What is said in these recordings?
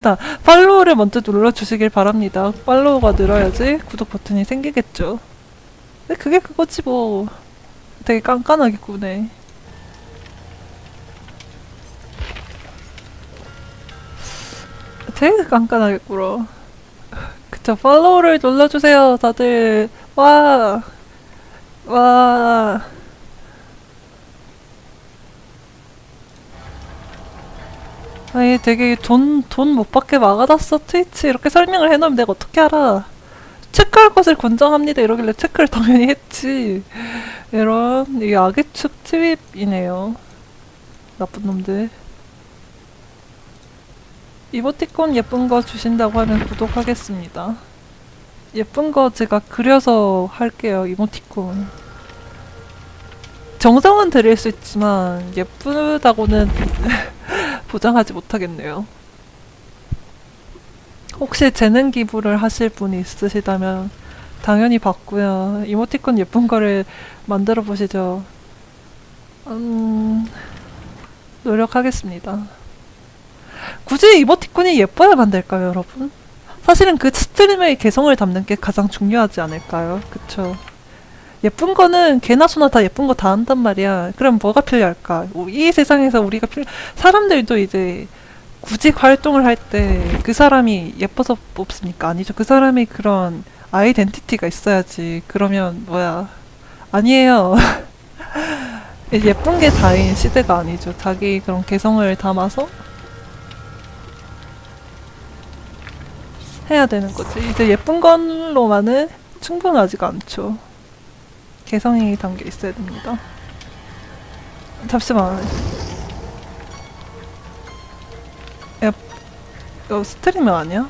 자, 팔로우를 먼저 눌러주시길 바랍니다. 팔로우가 늘어야지 구독 버튼이 생기겠죠. 근데 그게 그거지 뭐. 되게 깐깐하게 꾸네. 되게 깐깐하게 꿇어. 그쵸, 팔로우를 눌러주세요, 다들. 와. 와. 아니 되게 돈 돈 못 받게 막아놨어 트위치. 이렇게 설명을 해놓으면 내가 어떻게 알아? 체크할 것을 권장합니다 이러길래 체크를 당연히 했지. 이런 이 악의 축 트윗이네요. 나쁜 놈들. 이모티콘 예쁜 거 주신다고 하면 구독하겠습니다. 예쁜 거 제가 그려서 할게요 이모티콘. 정성은 드릴 수 있지만 예쁘다고는 보장하지 못하겠네요. 혹시 재능 기부를 하실 분이 있으시다면 당연히 받고요. 이모티콘 예쁜 거를 만들어 보시죠. 음, 노력하겠습니다. 굳이 이모티콘이 예뻐야만 될까요, 여러분? 사실은 그 스트림의 개성을 담는 게 가장 중요하지 않을까요? 그쵸? 예쁜 거는 개나 소나 다 예쁜 거 다 한단 말이야. 그럼 뭐가 필요할까? 이 세상에서 우리가 필요, 사람들도 이제 구직 활동을 할 때 그 사람이 예뻐서 뽑습니까? 아니죠. 그 사람이 그런 아이덴티티가 있어야지. 그러면 뭐야? 아니에요. 예쁜 게 다인 시대가 아니죠. 자기 그런 개성을 담아서 해야 되는 거지. 이제 예쁜 걸로만은 충분하지가 않죠. 개성이 담겨 있어야 됩니다. 잠시만. 야, 이거 스트리머 아니야?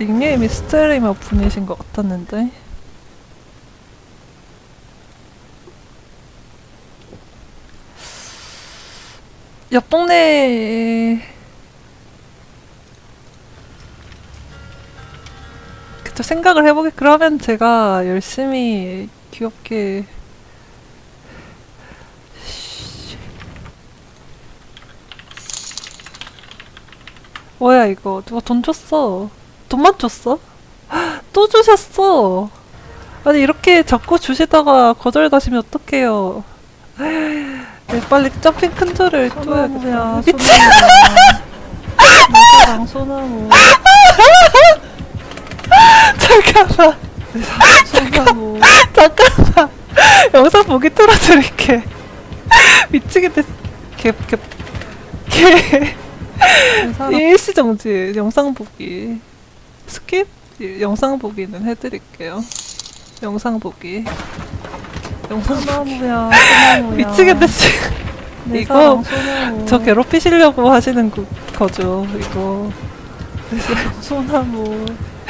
닉네임이 스트리머 분이신 것 같았는데. 옆 동네 그쵸 생각을 해보게 그러면 제가 열심히 귀엽게 뭐야 이거. 누가 돈 줬어? 돈만 줬어? 또 주셨어? 아니 이렇게 자꾸 주시다가 거절가시면 어떡해요? 네, 빨리 점핑 큰또 해야겠다 미친! 모자랑 소나무 잠깐만. 소나무 잠깐만. 영상 보기 틀어드릴게. 미치겠네. 갭갭갭 사람 일시 정지 영상 보기. 스킵? 영상 보기는 해드릴게요. 영상 보기. 영상 보기 소나무야 소나무야. 미치겠네 지금 내 이거 사랑 소나무. 저 괴롭히시려고 하시는 거, 거죠 이거. 소나무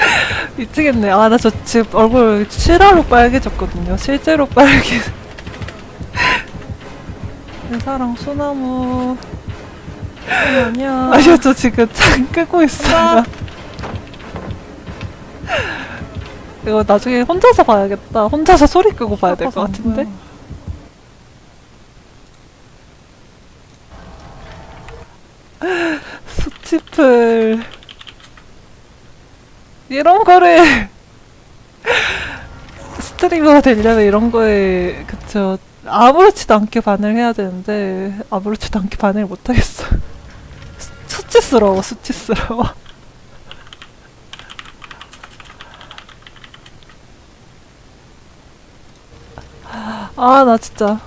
미치겠네. 아 나 저 지금 얼굴 실화로 빨개졌거든요. 실제로 빨개. 내 사랑 소나무. 아니야. 아니요 저 지금 창 끄고 있어요. 이거 나중에 혼자서 봐야겠다. 혼자서 소리 끄고 봐야 될 것 같은데. 수치풀 이런 거를 스트리머가 되려면 이런 거에 그쵸. 아무렇지도 않게 반응을 해야 되는데 아무렇지도 않게 반응을 못 하겠어. 수- 수치스러워 수치스러워. 아 나 진짜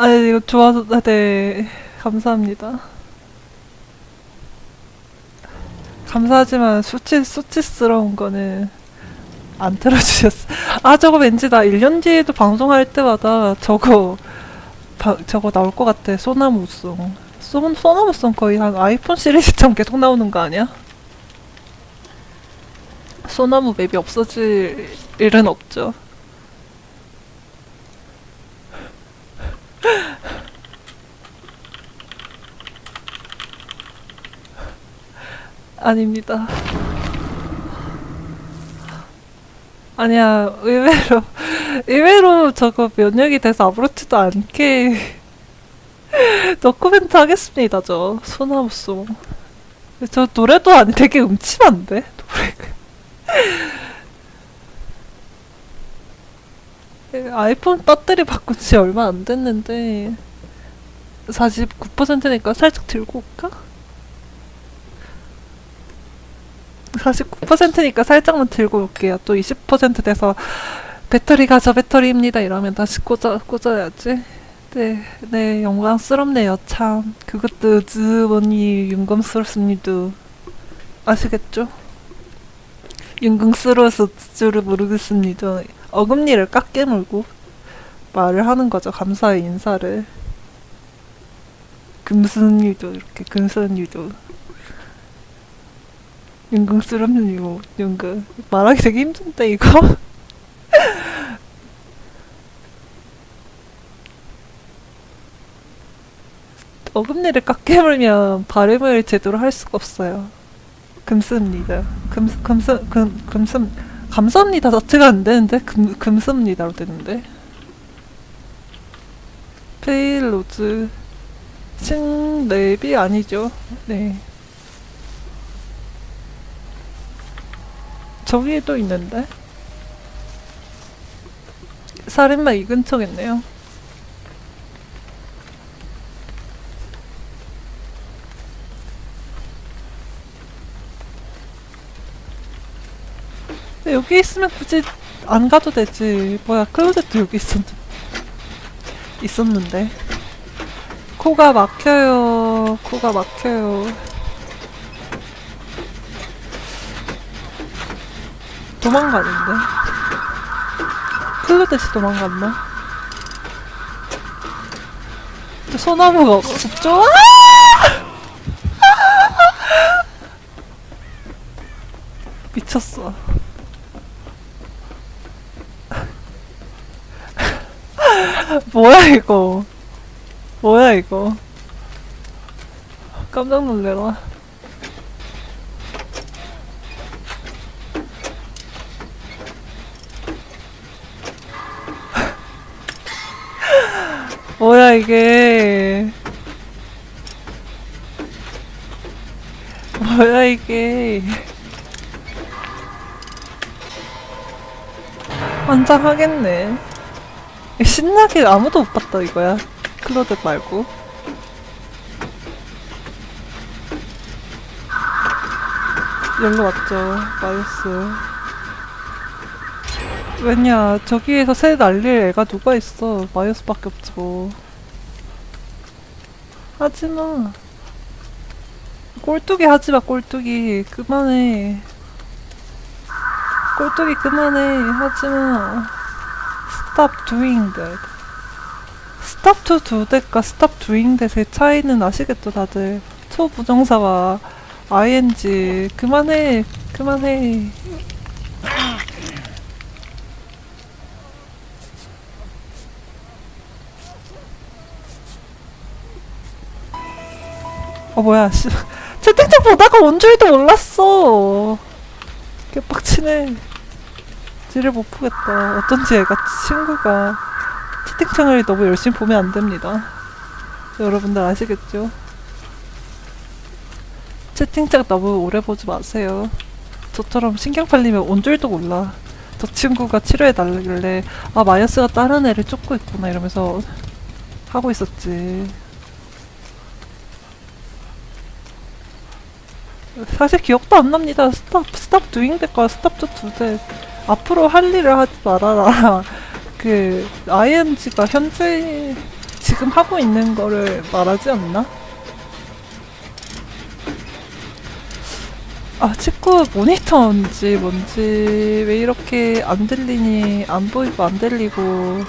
아 이거 좋아서 아, 네 감사합니다. 감사하지만 수치 수치스러운 거는 안 틀어주셨어. 아 저거 왠지 나 1년 뒤에도 방송할 때마다 저거 바, 저거 나올 것 같아. 소나무송. 소, 소나무송 거의 한 아이폰 시리즈처럼 계속 나오는 거 아니야? 소나무 맵이 없어질 일은 없죠. 아닙니다. 아니야, 의외로, 의외로 저거 면역이 돼서 아무렇지도 않게 노코멘트 하겠습니다, 저. 소나무송. 저 노래도 아니 되게 음침한데? 노래가. 예, 아이폰 배터리 바꾼 지 얼마 안 됐는데 49%니까 살짝 들고 올까? 49%니까 살짝만 들고 올게요. 또 20% 돼서 배터리가 저 배터리입니다. 이러면 다시 꽂아, 꽂아야지. 네, 네, 영광스럽네요, 참. 그것도 주원이 윤검스럽습니다. 아시겠죠? 윤광스러워서 줄을 모르겠습니다. 어금니를 깎게 물고 말을 하는 거죠. 감사의 인사를. 금순이도 이렇게 금순이도 윤광스럽네요. 윤광 말하기 되게 힘든데 이거. 어금니를 깎게 물면 발음을 제대로 할 수가 없어요. 금습니다. 금, 금습, 금, 금습, 감사합니다 자체가 안 되는데? 금, 금습니다로 되는데? 페일로즈, 신랩이 아니죠. 네. 저기에도 있는데? 살인마 이 근처겠네요. 근데 여기 있으면 굳이 안 가도 되지. 뭐야, 클로젯도 여기 있었, 있었는데. 코가 막혀요. 코가 막혀요. 도망가는데. 클로젯이 도망갔나? 저 소나무가 없죠? 미쳤어. 뭐야 이거 뭐야 이거 깜짝 놀래라 이게 뭐야 이게 환장하겠네 신나게 아무도 못 봤다 이거야. 클로드 말고. 열로 왔죠. 마이스. 왜냐, 저기에서 새 날릴 애가 누가 있어. 마이어스밖에 없죠. 하지마. 꼴뚜기 하지마, 꼴뚜기. 그만해. 꼴뚜기 그만해. 하지마. stop doing that. stop to do that과 stop doing that의 차이는 아시겠죠, 다들? 초부정사와 ing. 그만해, 그만해. 어, 뭐야, 씨. 채팅창 보다가 온 줄도 몰랐어. 개빡치네. 뒤를 못 보겠다. 어쩐지 애가 친구가 채팅창을 너무 열심히 보면 안 됩니다. 여러분들 아시겠죠? 채팅창 너무 오래 보지 마세요. 저처럼 신경 팔리면 온 줄도 몰라. 저 친구가 치료해 달길래 아 마이어스가 다른 애를 쫓고 있구나 이러면서 하고 있었지. 사실 기억도 안 납니다. 스탑 스탑 두잉 대과 스탑 투두 대. 앞으로 할 일을 하지 말아라. 그 ing가 현재 지금 하고 있는 거를 말하지 않나? 아 치과 모니터인지 뭔지 왜 이렇게 안 들리니 안 보이고 안 들리고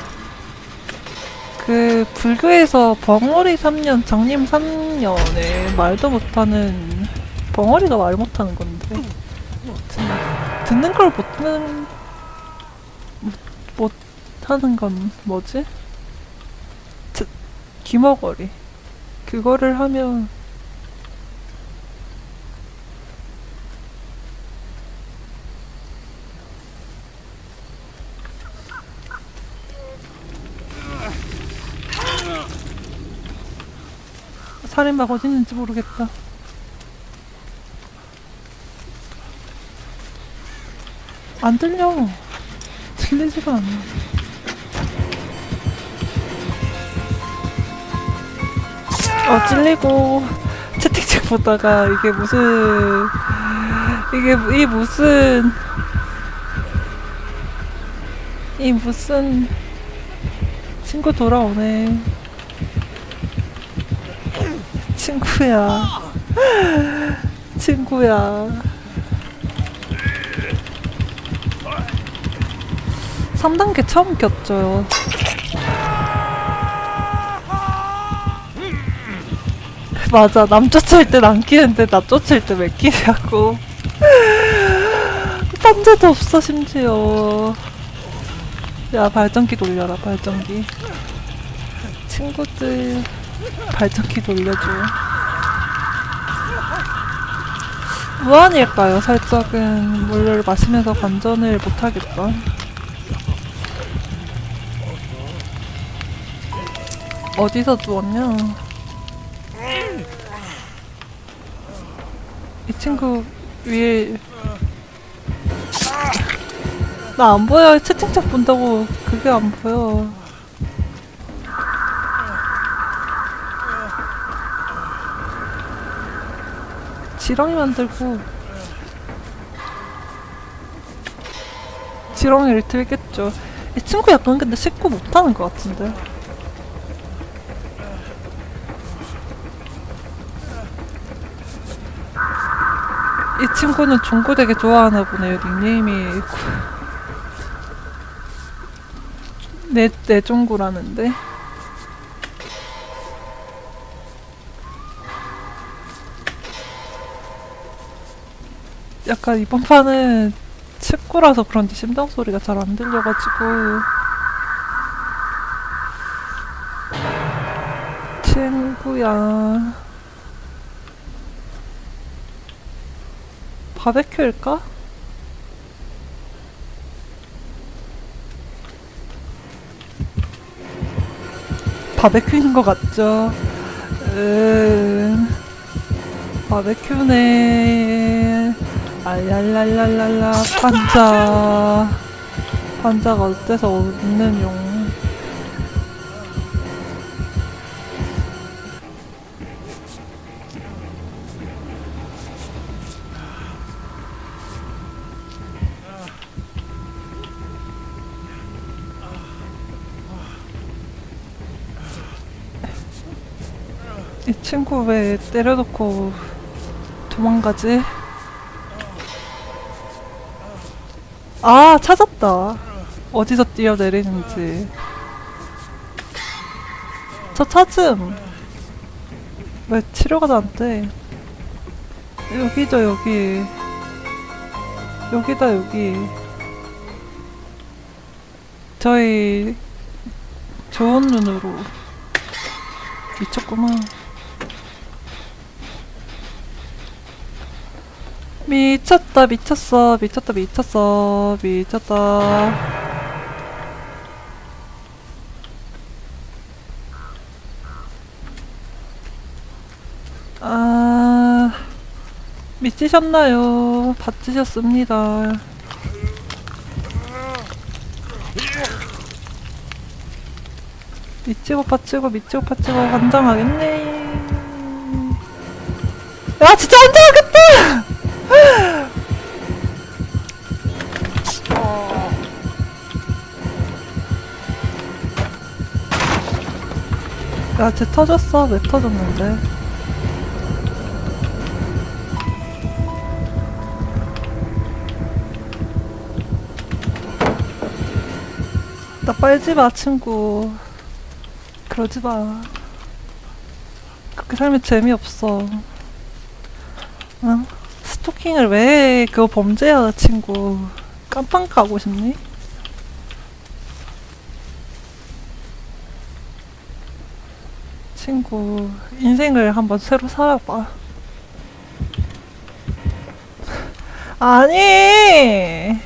그 불교에서 벙어리 3년 장님 3년에 말도 못하는 벙어리가 말 못하는 건데 듣는, 듣는 걸 못 듣는 못, 못 하는 건 뭐지? 듣, 귀머거리 그거를 하면 살인마가 어디 있는지 모르겠다. 안 들려. 들리지가 않아. 어, 찔리고, 채팅창 보다가 이게 무슨, 이게, 이 무슨, 이 무슨, 친구 돌아오네. 친구야. 친구야. 3단계 처음 꼈죠. 맞아. 남 쫓을 땐안 끼는데 나 쫓을 때왜 끼냐고. 딴데도 없어, 심지어. 야, 발전기 돌려라, 발전기. 친구들, 발전기 돌려줘. 무한일까요? 살짝은 물을 마시면서 관전을 못하겠다. 어디서 누웠냐? 이 친구 위에 나 안 보여. 채팅창 본다고 그게 안 보여. 지렁이 만들고 지렁이를 들겠죠. 이 친구 약간 근데 식구 못하는 것 같은데 이 친구는 종고 되게 좋아하나 보네요 닉네임이 내, 내 종구라는데? 약간 이번 판은 칩구라서 그런지 심장 소리가 잘 안 들려가지고. 친구야 바베큐일까? 바베큐인 것 같죠? 음, 바베큐네. 알랄랄랄랄라, 판자. 판자가 어때서 웃는 용. 이 친구 왜 때려놓고 도망가지? 아, 찾았다. 어디서 뛰어내리는지. 저 찾음. 왜 치료가 안 돼? 여기죠, 여기. 여기다, 여기. 저희 좋은 눈으로 미쳤구만. 미쳤다 미쳤어 미쳤다 미쳤어 미쳤다. 아 미치셨나요? 받으셨습니다. 미치고 파치고 미치고 파치고 환장하겠네. 야 진짜 환장하겠다 야, 쟤 터졌어. 왜 터졌는데? 나 빨지 마, 친구. 그러지 마. 그렇게 살면 재미없어. 응? 스토킹을 왜 해? 그거 범죄야, 친구. 깜빵 가고 싶니? 친구, 인생을 한번 새로 살아봐. 아니!